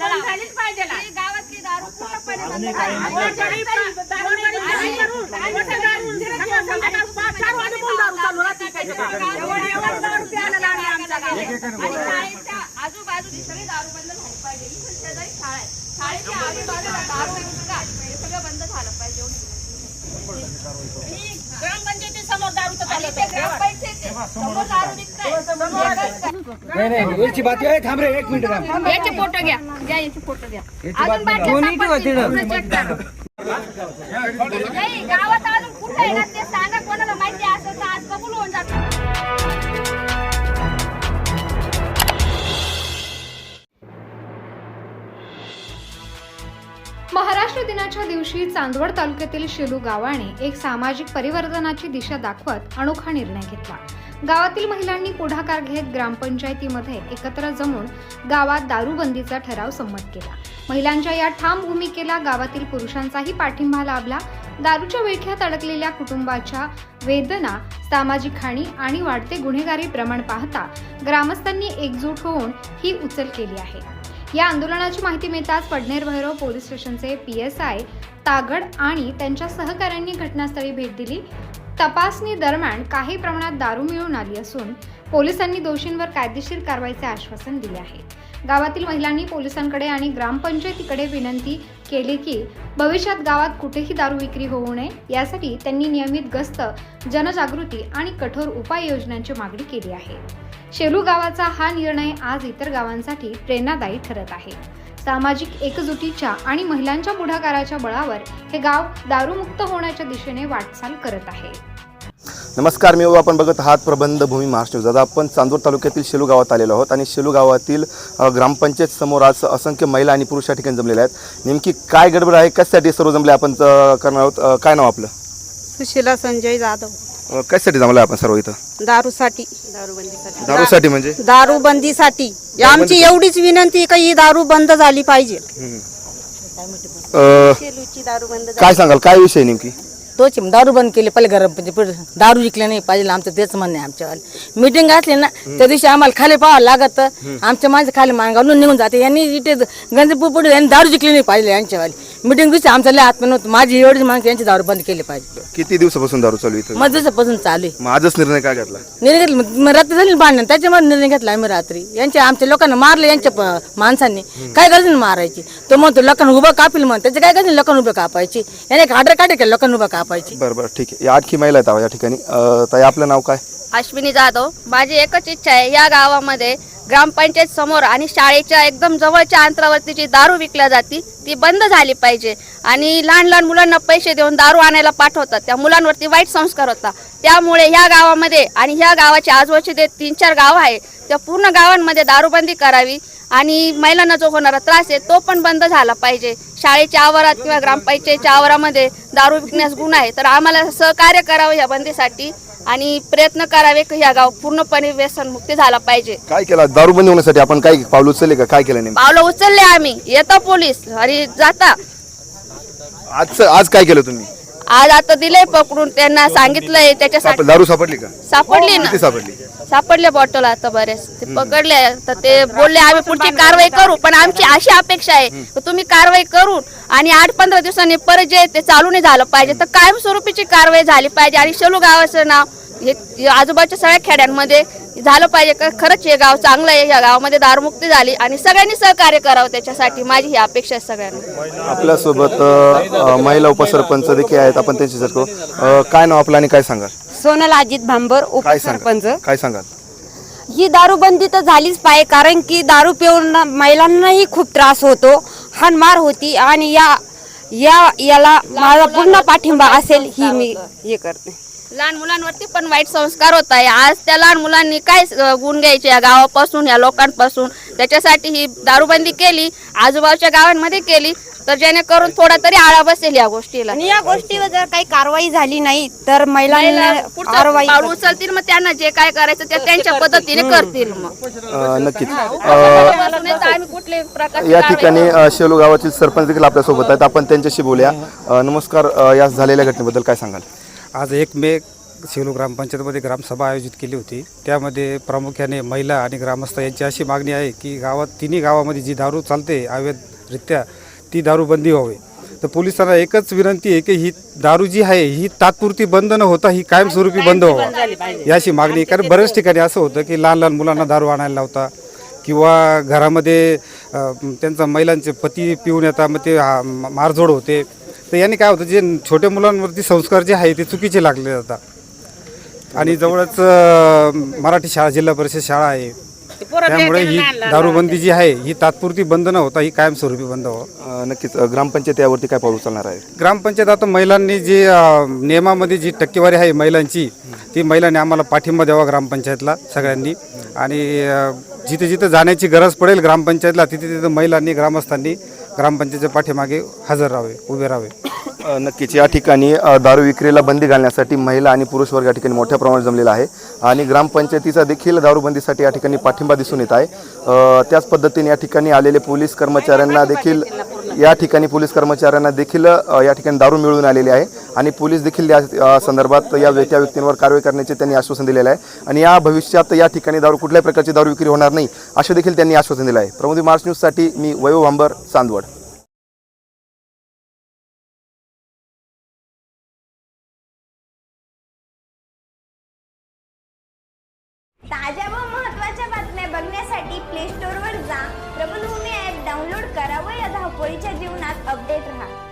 बंद झालीच पाहिजे ना. ही गावातली दारू पूर्णपणे आजूबाजूची सगळी दारू बंद झाली पाहिजे. इथून शेजारी शाळा आहे शाळेच्या आजूबाजूला दारू हे सगळं बंद झालं पाहिजे. ग्रामपंचायती समोर दारू नाही नाही याची बातमी आहे थांब रे एक मिनिट थांब याचे फोटो घ्या. घ्या याचे फोटो घ्या. अजून बातमी बाटल्या कोणी ठेवा सापडतील, तिथं? पूर्ण check करा. दिनाच्या दिवशी चांदवड तालुक्यातील शेलू गावाने एक सामाजिक परिवर्तनाची दिशा दाखवत अनोखा निर्णय घेतला. गावातील महिलांनी पुढाकार घेत ग्रामपंचायतीमध्ये एकत्र जमून गावात दारूबंदीचा ठराव संमत केला. महिलांच्या या ठाम भूमिकेला गावातील पुरुषांचाही पाठिंबा लाभला. दारूच्या विळख्यात अडकलेल्या कुटुंबाच्या वेदना सामाजिक खाणी आणि वाढते गुन्हेगारी प्रमाण पाहता ग्रामस्थांनी एकजूट होऊन ही उचल केली आहे. या आंदोलनाची माहिती मिळताच पडनेर भैरव पोलीस स्टेशनचे पी एस आय तागड आणि त्यांच्या सहकाऱ्यांनी घटनास्थळी भेट दिली. तपासणी दरम्यान काही प्रमाणात दारू मिळून आली असून पोलिसांनी दोषींवर कायदेशीर कारवाईचे आश्वासन दिले आहे. गावातील महिलांनी पोलिसांकडे आणि ग्रामपंचायतीकडे विनंती केली की भविष्यात गावात कुठेही दारू विक्री होऊ नये यासाठी त्यांनी नियमित गस्त जनजागृती आणि कठोर उपाययोजनांची मागणी केली आहे. शेलू गावाचा हा निर्णय आज इतर गावांसाठी प्रेरणादायी ठरत आहे. सामाजिक एकजुटीच्या आणि महिलांच्या पुढाकाराच्या बळावर हे गाव दारूमुक्त होण्याच्या दिशेने वाटचाल करत आहे. नमस्कार मी आपण बघत आहात प्रबंध भूमी महाराष्ट्र न्यूज. आज आपण चांदूर तालुक्यातील शेलू गावात आलेलो आहोत आणि शेलू गावातील ग्रामपंचायत समोर आज असंख्य महिला आणि पुरुष या ठिकाणी जमलेले आहेत. नेमकी काय गडबड आहे कशासाठी सर्व जमले आपण अ, करणार आहोत? अ, काय नाव आपलं? सुशीला संजय जाधव. अ, कशासाठी जमलं आपण सर्व इथं? दारूसाठी. दारूसाठी म्हणजे? दारूबंदीसाठी. आमची एवढीच विनंती आहे का ही दारू बंद झाली पाहिजे. अ, दारू बंद काय सांगाल? काय विषय नेमकी? तोच दारू बंद केली पहिले गरम म्हणजे पुढे दारू विकले नाही पाहिजे आमचं तेच म्हणणं आहे आमच्या मीटिंग असली ना त्या दिवशी आम्हाला खाली पाहावं लागत. आमच्या माझ्या खाली मान घालून निघून जाते. यांनी इथे गंजपूर पुढे यांनी दारू विकली नाही पाहिजे यांच्यावाली. मीटिंग दिवशी आमचं लय आत्मा नव्हतं माझी एवढीच माणसं यांची दारू बंद केली पाहिजे. किती दिवसापासून दारू चालू इथं? मग चालू आहे. मग आजच निर्णय काय घेतला? निर्णय घेतला. मग- मग रात्री झाली ना भांडण. त्याच्यामध्ये निर्णय घेतला आम्ही रात्री. यांच्या आमच्या लोकांना मारलं यांच्या प- माणसांनी. काय गरज नाही मारायची? तो म्हणतो लोकांना उभं कापील म्हण. त्याची काय गरज नाही लोकांना उभं कापायची? याने एक आर्डर काढे केलं लोकांना उभं कापायची? बरं बरं ठीक आहे. या आणखी महिला आहेत या ठिकाणी. अ, ताई आपलं नाव काय? अश्विनी जाधव. माझी एकच इच्छा आहे या गावामध्ये ग्रामपंचायत समोर आणि शाळेच्या एकदम जवळच्या अंतरावरती जी दारू विकल्या जाती ती बंद झाली पाहिजे. आणि लहान लहान मुलांना पैसे देऊन दारू आणायला पाठवतात. त्या मुलांवरती वाईट संस्कार होता त्यामुळे ह्या गावामध्ये आणि ह्या गावाच्या आजूबाजूचे जे तीन चार गाव आहे त्या पूर्ण गावांमध्ये दारूबंदी करावी आणि महिलांना जो होणारा त्रास आहे तो पण बंद झाला पाहिजे. शाळेच्या आवारात किंवा ग्रामपंचायतच्या आवारामध्ये दारू विकण्यास गुन्हा आहे तर आम्हाला सहकार्य करावं या बंदीसाठी. आणि प्रयत्न करावे की या गाव पूर्णपणे व्यसनमुक्ती झाला पाहिजे. काय केलं? दारूबंदी होण्यासाठी आपण काय पावलं उचलले का? काय केलं नेमकं? पावलं उचलले आम्ही. येता पोलीस. आणि जाता. आज आज काय केलं तुम्ही? आज आता दिलंय पकडून. त्यांना सांगितलंय त्याच्यासाठी दारू सापडली का? सापडली ना. किती सापडली? सापडले बॉटल आता बरेच. ते पकडले तर ते बोलले आम्ही पुढची कारवाई करू पण आमची अशी अपेक्षा आहे. की तुम्ही कारवाई करून आणि आठ पंधरा दिवसांनी परत जे ते चालू नाही झालं पाहिजे. तर कायमस्वरूपीची कारवाई झाली पाहिजे. आणि शेलू गावाचं नाव हे आजूबाजूच्या सगळ्या खेड्यांमध्ये झालं पाहिजे. का खरंच हे गाव चांगलं आहे. या गावामध्ये दारूमुक्ती झाली आणि सगळ्यांनी सहकार्य करावं. त्याच्यासाठी माझी ही अपेक्षा आहे सगळ्यांना. आपल्यासोबत अ, महिला उपसरपंच देखील आहेत. आपण त्यांची चर्चा करू. अ, काय नाव आपलं आणि काय सांगाल? सोनल अजित भांबर काय उपसरपंच. सांगाल काय सांगाल? ही दारूबंदी तर झालीच पाहिजे कारण की दारू पिऊन ना- महिलांनाही खूप त्रास होतो हानमार होती आणि या या याला माझा पूर्ण पाठिंबा असेल ही मी हे करते. लहान मुलांवरती पण वाईट संस्कार होत आहे. आज त्या लहान मुलांनी काय गुण घ्यायचे या गावापासून या लोकांपासून? त्याच्यासाठी ही दारूबंदी केली आजूबाजूच्या गावांमध्ये केली तर जेणेकरून थोडा तरी आळा बसेल या गोष्टीला. आणि या गोष्टीवर जर काही कारवाई झाली नाही तर महिलांना पुढचं कारवाई पाऊल उचलतील मग त्यांना जे काय करायचं ते त्यांच्या पद्धतीने करतील मग. अ, नक्कीच. अ, आम्ही प्रकारची या कारवाई ठिकाणी अ, शेलू गावातील सरपंच देखील आपल्यासोबत आहेत. आपण त्यांच्याशी बोलूया. अ, नमस्कार अ, या झालेल्या घटनेबद्दल काय सांगाल? आज एक मे सेलू ग्रामपंचायतमध्ये ग्रामसभा आयोजित केली होती. त्यामध्ये प्रामुख्याने महिला आणि ग्रामस्थ यांची अशी मागणी आहे की गावात तिन्ही गावामध्ये जी दारू चालते अवैधरित्या ती दारू बंदी व्हावी. तर पोलिसांना एकच विनंती आहे की ही दारू जी आहे ही तात्पुरती बंद न होता ही कायमस्वरूपी बंद व्हावं. याची मागणी कारण बऱ्याच ठिकाणी असं होतं की लहान लहान मुलांना दारू आणायला लावता किंवा घरामध्ये त्यांचा महिलांचे पती पिऊन येतात मग ते हा, मारझोड होते. तर यांनी काय होतं जे छोट्या मुलांवरती संस्कार जे आहे ते चुकीचे लागले जातात आणि जवळच मराठी शाळा जिल्हा परिषद शाळा आहे. त्यामुळे ही दारूबंदी जी आहे ही तात्पुरती बंद न होता ही कायमस्वरूपी बंद व्हावं अ, नक्कीच. ग्रामपंचायत यावरती काय पाऊल उचलणार आहे? ग्रामपंचायत आता महिलांनी जी नियमामध्ये जी टक्केवारी आहे महिलांची ती महिलांनी आम्हाला पाठिंबा द्यावा ग्रामपंचायतला सगळ्यांनी. आणि जिथे जिथे जाण्याची गरज पडेल ग्रामपंचायतला तिथे तिथे महिलांनी ग्रामस्थांनी ग्रामपंचायतच्या पाठीमागे हजर राहावे उभे राहावे. नक्कीच. या ठिकाणी दारू विक्रीला बंदी घालण्यासाठी महिला आणि पुरुष वर्ग या ठिकाणी मोठ्या प्रमाणात जमलेला आहे. आणि ग्रामपंचायतीचा देखील दारूबंदीसाठी या ठिकाणी पाठिंबा दिसून येत आहे. त्याच पद्धतीने या ठिकाणी आलेले पोलीस कर्मचाऱ्यांना देखील या ठिकाणी पोलीस कर्मचाऱ्यांना देखील या ठिकाणी दारू मिळून आलेली आहे. आणि पोलीस देखील या संदर्भात या त्या व्यक्तींवर कारवाई करण्याचे त्यांनी आश्वासन दिलेलं आहे. आणि या भविष्यात या ठिकाणी दारू कुठल्याही प्रकारची दारू विक्री होणार नाही असे देखील त्यांनी आश्वासन दिलं आहे. प्रमोदी मार्च न्यूजसाठी मी वैभव भांबर चांदवड ताज्या बघण्यासाठी प्ले स्टोअरवर जा. प्रबलभूमी ॲप डाउनलोड करा व या धावपळीच्या जीवनात अपडेट राहा.